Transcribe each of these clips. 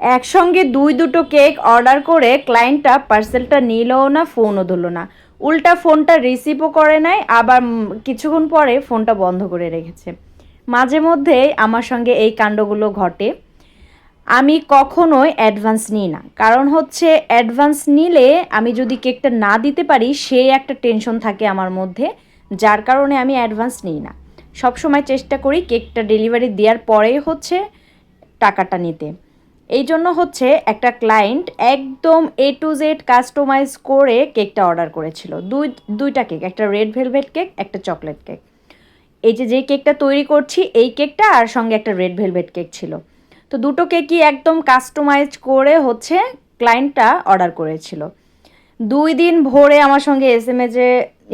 একসঙ্গে দুই দুটো কেক অর্ডার করে ক্লায়েন্টটা পার্সেলটা নিলও না, ফোনও ধরলো না। উল্টা ফোনটা রিসিভও করে নাই, আবার কিছুক্ষণ পরে ফোনটা বন্ধ করে রেখেছে। মাঝে মধ্যে আমার সঙ্গে এই কাণ্ডগুলো ঘটে। আমি কখনোই অ্যাডভান্স নিই না। কারণ হচ্ছে অ্যাডভান্স নিলে আমি যদি কেকটা না দিতে পারি, সেই একটা টেনশন থাকে আমার মধ্যে, যার কারণে আমি অ্যাডভান্স নিই না। সবসময় চেষ্টা করি কেকটা ডেলিভারি দেওয়ার পরেই হচ্ছে টাকাটা নিতে। এই জন্য হচ্ছে একটা ক্লায়েন্ট একদম এ টু জেড কাস্টমাইজ করে কেকটা অর্ডার করেছিল। দুই, দুইটা কেক একটা রেড ভেলভেট কেক একটা চকলেট কেক এই যে যে কেকটা তৈরি করছি, এই কেকটা আর সঙ্গে একটা রেড ভেলভেট কেক ছিল। তো দুটো কেকই একদম কাস্টমাইজ করে হচ্ছে ক্লায়েন্টটা অর্ডার করেছিল। দুই দিন ভোরে আমার সঙ্গে এস এম এসে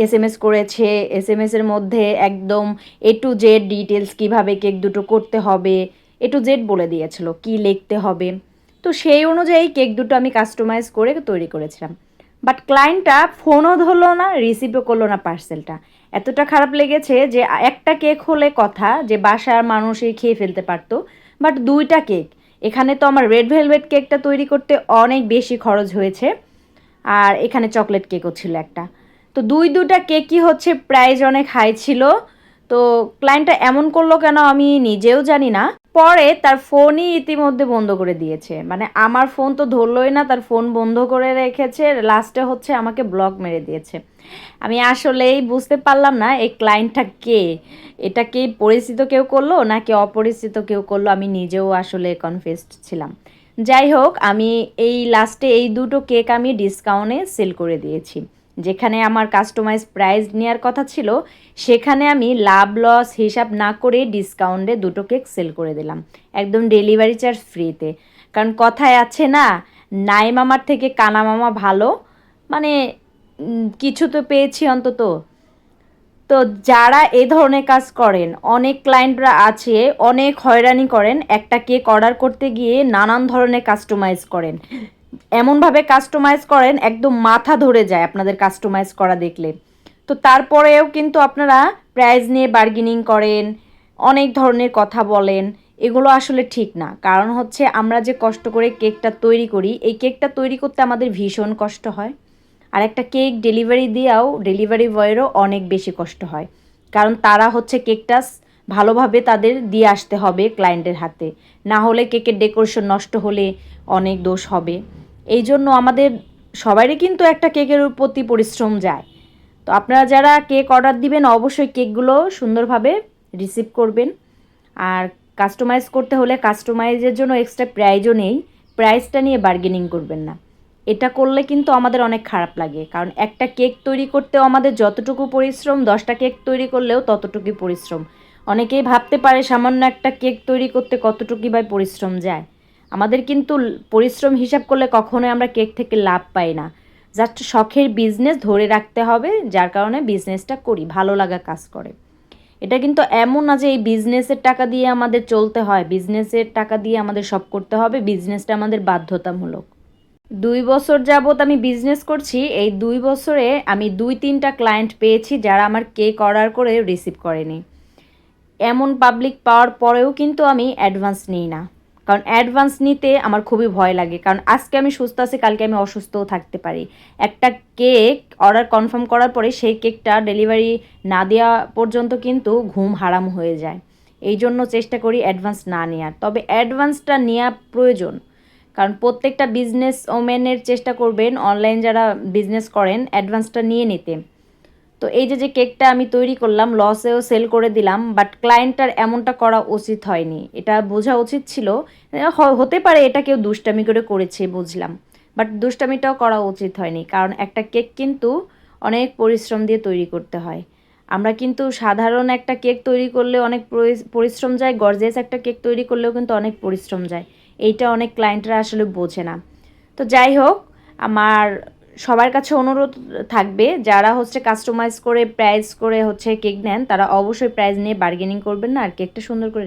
এস এম এস করেছে। এস এম এসের মধ্যে একদম এ টু জেড ডিটেলস কীভাবে কেক দুটো করতে হবে এ টু জেড বলে দিয়েছিল কি লিখতে হবে। তো সেই অনুযায়ী কেক দুটো আমি কাস্টমাইজ করে তৈরি করেছিলাম। বাট ক্লায়েন্টটা ফোনও ধরলো না রিসিভও করল না পার্সেলটা এতটা খারাপ লেগেছে যে একটা কেক হলে কথা যে বাসার মানুষই খেয়ে ফেলতে পারতো। বাট দুইটা কেক, এখানে তো আমার রেড ভেলভেট কেকটা তৈরি করতে অনেক বেশি খরচ হয়েছে। আর এখানে চকলেট কেকও ছিল একটা। তো দুই দুটা কেকই হচ্ছে প্রাইস অনেক হাই ছিল। তো ক্লায়েন্টটা এমন করল কেন আমি নিজেও জানি না। পরে তার ফোনই ইতিমধ্যে বন্ধ করে দিয়েছে। মানে আমার ফোন তো ধরলোই না, তার ফোন বন্ধ করে রেখেছে, লাস্টে হচ্ছে আমাকে ব্লক মেরে দিয়েছে। আমি আসলেই বুঝতে পারলাম না, এই ক্লায়েন্টটা কে? এটা কি পরিচিত কেউ করল, নাকি অপরিচিত কেউ করল? আমি নিজেও আসলে কনফিউজড ছিলাম। যাই হোক, আমি এই লাস্টে এই দুটো কেক আমি ডিসকাউন্টে সেল করে দিয়েছি। যেখানে আমার কাস্টমাইজ প্রাইস নেওয়ার কথা ছিল, সেখানে আমি লাভ লস হিসাব না করে ডিসকাউন্টে দুটো কেক সেল করে দিলাম, একদম ডেলিভারি চার্জ ফ্রিতে কারণ কথায় আছে না নাই মামার থেকে কানা মামা ভালো মানে কিছু তো পেয়েছি অন্তত। তো যারা এ ধরনের কাজ করেন, অনেক ক্লায়েন্টরা আছে, অনেক হয়রানি করেন, একটা কেক অর্ডার করতে গিয়ে নানান ধরনের কাস্টমাইজ করেন। এমনভাবে কাস্টমাইজ করেন, একদম মাথা ধরে যায় আপনাদের কাস্টমাইজ করা দেখলে। তো তারপরেও কিন্তু আপনারা প্রাইজ নিয়ে বার্গেনিং করেন, অনেক ধরনের কথা বলেন, এগুলো আসলে ঠিক না। কারণ হচ্ছে আমরা যে কষ্ট করে কেকটা তৈরি করি, এই কেকটা তৈরি করতে আমাদের ভীষণ কষ্ট হয়। আর একটা কেক ডেলিভারি দেওয়াও ডেলিভারি বয়েরও অনেক বেশি কষ্ট হয়। কারণ তারা হচ্ছে কেকটা ভালোভাবে তাদের দিয়ে আসতে হবে ক্লায়েন্টের হাতে। না হলে কেকের ডেকোরেশন নষ্ট হলে অনেক দোষ হবে। এই জন্য আমাদের সবারই কিন্তু একটা কেকের প্রতি পরিশ্রম যায়। তো আপনারা যারা কেক অর্ডার দিবেন, অবশ্যই কেকগুলো সুন্দরভাবে রিসিভ করবেন। আর কাস্টমাইজ করতে হলে কাস্টমাইজের জন্য এক্সট্রা প্রাইজও নেই। প্রাইসটা নিয়ে বার্গেনিং করবেন না। এটা করলে কিন্তু আমাদের অনেক খারাপ লাগে। কারণ একটা কেক তৈরি করতেও আমাদের যতটুকু পরিশ্রম, দশটা কেক তৈরি করলেও ততটুকুই পরিশ্রম। অনেকেই ভাবতে পারে সামান্য একটা কেক তৈরি করতে কতটুকুই বা পরিশ্রম যায়। আমাদের কিন্তু পরিশ্রম হিসাব করলে কখনোই আমরা কেক থেকে লাভ পাই না। জাস্ট শখের বিজনেস ধরে রাখতে হবে, যার কারণে বিজনেসটা করি, ভালো লাগা কাজ করে। এটা কিন্তু এমন না যে এই বিজনেসের টাকা দিয়ে আমাদের চলতে হয় বিজনেসের টাকা দিয়ে আমাদের সব করতে হবে বিজনেসটা আমাদের বাধ্যতামূলক। দুই বছর যাবত আমি বিজনেস করছি, এই দুই বছরে আমি দুই তিনটা ক্লায়েন্ট পেয়েছি যারা আমার কেক অর্ডার করে রিসিভ করেনি। এমন পাবলিক পাওয়ার পরেও কিন্তু আমি অ্যাডভান্স নিই না। কারণ অ্যাডভান্স নিতে আমার খুবই ভয় লাগে। কারণ আজকে আমি সুস্থ আছি, কালকে আমি অসুস্থও থাকতে পারি। একটা কেক অর্ডার কনফার্ম করার পরে সেই কেকটা ডেলিভারি না দেওয়া পর্যন্ত কিন্তু ঘুম হারাম হয়ে যায়। এই জন্য চেষ্টা করি অ্যাডভান্স না নেওয়ার তবে অ্যাডভান্সটা নেওয়া প্রয়োজন। কারণ প্রত্যেকটা বিজনেস ওমেনের চেষ্টা করবেন অনলাইন যারা বিজনেস করেন অ্যাডভান্সটা নিয়ে নিতে। তো এই যে যে কেকটা আমি তৈরি করলাম লসেও সেল করে দিলাম বাট ক্লায়েন্টটার এমনটা করা উচিত হয়নি। এটা বোঝা উচিত ছিল। হতে পারে এটা কেউ দুষ্টামি করে করেছে, বুঝলাম। বাট দুষ্টামিটাও করা উচিত হয়নি, কারণ একটা কেক কিন্তু অনেক পরিশ্রম দিয়ে তৈরি করতে হয়। আমরা কিন্তু সাধারণ একটা কেক তৈরি করলে অনেক পরিশ্রম যায় গর্জিয়াস একটা কেক তৈরি করলেও কিন্তু অনেক পরিশ্রম যায়। এইটা অনেক ক্লায়েন্টরা আসলে বোঝে না। তো যাই হোক, আমার সবার কাছে অনুরোধ থাকবে, যারা হচ্ছে কাস্টমাইজ করে প্রাইস করে হচ্ছে কেক নেন, তারা অবশ্যই প্রাইস নিয়ে বার্গেনিং করবেন না, আর কেকটা সুন্দর করে